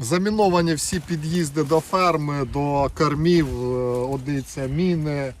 Заміновані всі під'їзди до ферми, до кормів, е, одиться міни,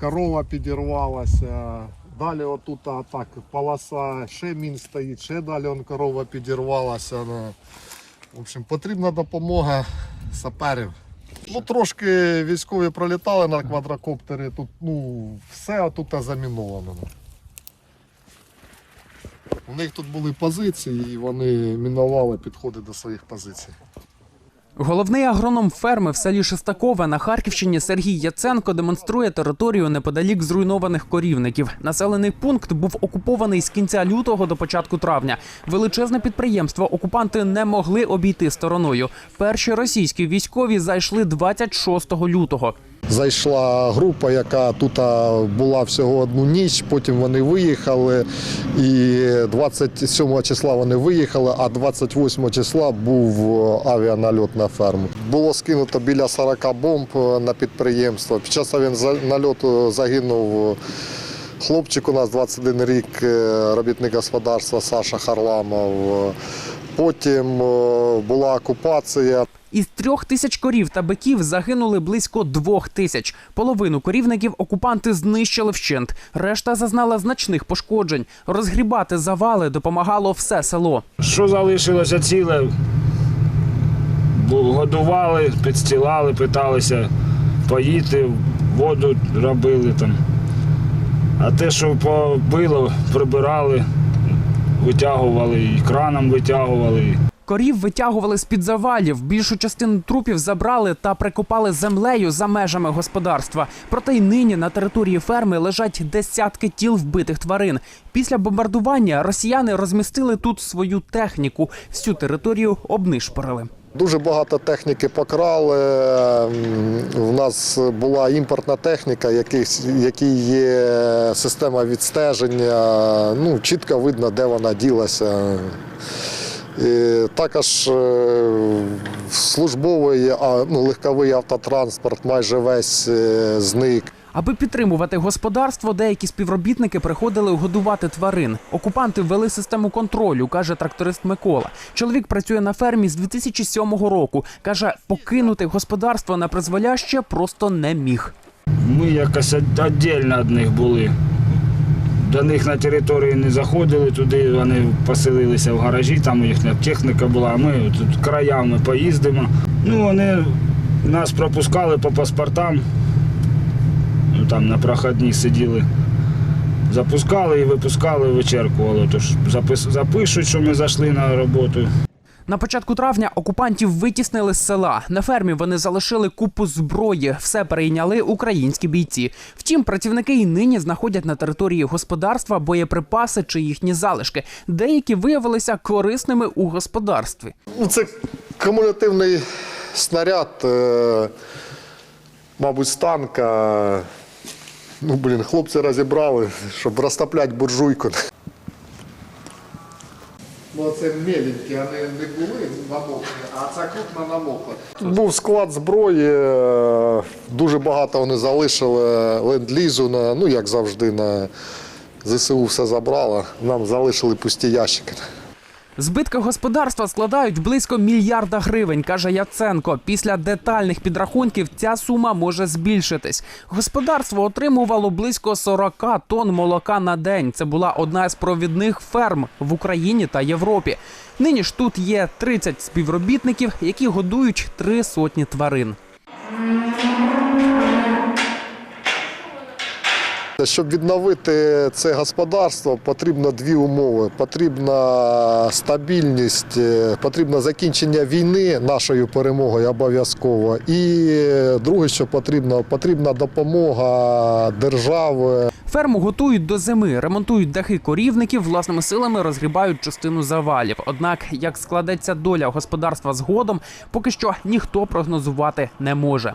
корова підірвалася. Далі отут так, полоса, ще мін стоїть, ще далі он корова підірвалася. Ну, в общем, потрібна допомога саперів. Ну, трошки військові пролітали на квадрокоптері. Тут ну, все тут заміновано. У них тут були позиції, і вони мінували підходи до своїх позицій. Головний агроном ферми в селі Шестакове на Харківщині Сергій Яценко демонструє територію неподалік зруйнованих корівників. Населений пункт був окупований з кінця лютого до початку травня. Величезне підприємство окупанти не могли обійти стороною. Перші російські військові зайшли 26 лютого. Зайшла група, яка тут була всього одну ніч. Потім вони виїхали. І 27 числа вони виїхали, а 28 числа був авіанальот на ферму. Було скинуто біля 40 бомб е, на підприємство. Під час авіанальоту загинув. Хлопчик у нас 21 рік, е, робітник господарства Саша Харламов. Потім е, була окупація. Із трьох тисяч корів та биків загинули близько двох тисяч. Половину корівників окупанти знищили вщент. Решта зазнала значних пошкоджень. Розгрібати завали допомагало все село. Що залишилося ціле? Годували, підстілали, питалися поїти, воду робили там. А те, що побило, прибирали, витягували, і краном витягували. Корів витягували з під завалів. Більшу частину трупів забрали та прикопали землею за межами господарства. Проте й нині на території ферми лежать десятки тіл вбитих тварин. Після бомбардування росіяни розмістили тут свою техніку. Всю територію обнишпорили. Дуже багато техніки покрали. У нас була імпортна техніка, якій є система відстеження. Ну, чітко видно, де вона ділася. І також е, службовий ну, легковий автотранспорт майже весь е, зник. Аби підтримувати господарство, деякі співробітники приходили годувати тварин. Окупанти ввели систему контролю, каже тракторист Микола. Чоловік працює на фермі з 2007 року. каже, покинути господарство на призволяще просто не міг. Ми якось віддільно від них були. До них на території не заходили, туди вони поселилися в гаражі, там їхня техніка була, ми тут краями поїздимо. Ну, вони нас пропускали по паспортам, там на проходні сиділи. Запускали і випускали, вичеркували. Тож запис, запишуть, що ми зайшли на роботу. На початку травня окупантів витіснили з села. На фермі вони залишили купу зброї. Все перейняли українські бійці. Втім, працівники і нині знаходять на території господарства боєприпаси чи їхні залишки. Деякі виявилися корисними у господарстві. Ну, це кумулятивний снаряд, е, мабуть, з танка. Ну, блін, хлопці розібрали, щоб розтопляти буржуйку. Ну, це меленькі, вони не були намокли, а ця крупна намокла. Був склад зброї, е, дуже багато вони залишили ленд-лізу, ну, як завжди, на ЗСУ все забрало. Нам залишили пусті ящики. Збитки господарства складають близько мільярда гривень, каже Яценко. Після детальних підрахунків ця сума може збільшитись. Господарство отримувало близько 40 тонн молока на день. Це була одна з провідних ферм в Україні та Європі. Нині ж тут є 30 співробітників, які годують три сотні тварин. Щоб відновити це господарство, потрібно дві умови: потрібна стабільність, е, потрібно закінчення війни нашою перемогою обов'язково. І друге, що потрібно, потрібна допомога держави. Ферму готують до зими, ремонтують дахи корівників, власними силами розгрібають частину завалів. Однак, як складеться доля господарства згодом, поки що ніхто прогнозувати не може.